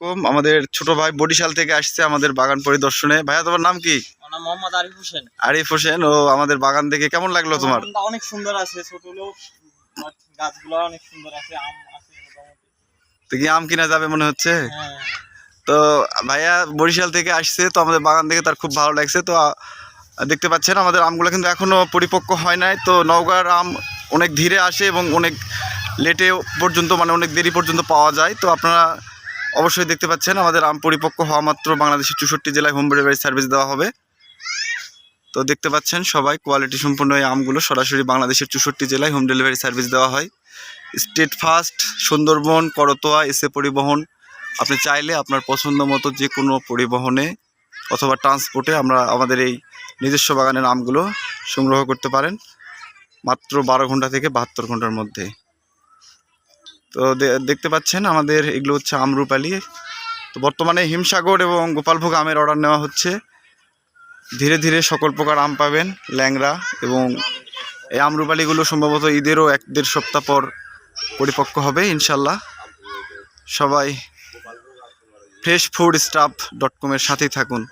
আলাইকুম। আমাদের ছোট ভাই বরিশাল থেকে আসছে আমাদের বাগান পরিদর্শনে। ভাইয়া তোমার নাম কি? মোহাম্মদ আরিফ হোসেন। আরিফ হোসেন ও আমাদের বাগান দেখে কেমন লাগল তোমার? অনেক সুন্দর আছে ছোট গাছগুলো অনেক সুন্দর আছে আম আছে তো কি আম কিনা যাবে মনে হচ্ছে? হ্যাঁ। তো ভাইয়া বরিশাল থেকে আসছে তো আমাদের বাগান দেখে তার খুব ভালো লাগছে। তো দেখতে পাচ্ছেন আমাদের আমগুলো কিন্তু এখনও পরিপক্ক হয় নাই। তো নওগাঁর আম অনেক ধীরে আসে এবং অনেক লেটে পর্যন্ত মানে অনেক দেরি পর্যন্ত পাওয়া যায়। তো আপনারা অবশ্যই দেখতে পাচ্ছেন, আমাদের আম পরিপক্ক হওয়া মাত্র বাংলাদেশের চৌষট্টি জেলায় হোম ডেলিভারি সার্ভিস দেওয়া হবে। তো দেখতে পাচ্ছেন সবাই কোয়ালিটি সম্পন্ন এই আমগুলো সরাসরি বাংলাদেশের চৌষট্টি জেলায় হোম ডেলিভারি সার্ভিস দেওয়া হয়। স্টেট ফাস্ট সুন্দরবন, করতোয়া, এসে পরিবহন। আপনি চাইলে আপনার পছন্দ মতো যে কোনো পরিবহনে অথবা ট্রান্সপোর্টে আমরা আমাদের এই নিজস্ব বাগানের আমগুলো সংগ্রহ করতে পারেন। মাত্র বারো ঘণ্টা থেকে বাহাত্তর ঘণ্টার মধ্যে। তো দেখতে পাচ্ছেন আমাদের এগুলো হচ্ছে আমরুপালি তো বর্তমানে হিমসাগর এবং গোপালভোগ আমের অর্ডার নেওয়া হচ্ছে। ধীরে ধীরে সকল প্রকার আম পাবেন, ল্যাংড়া এবং এই আমরুপালিগুলো সম্ভবত ঈদেরও এক দেড় সপ্তাহ পর পরিপক্ক হবে, ইনশাল্লাহ। সবাই ফ্রেশ ফুড স্টাফ ডট কমের সাথেই থাকুন।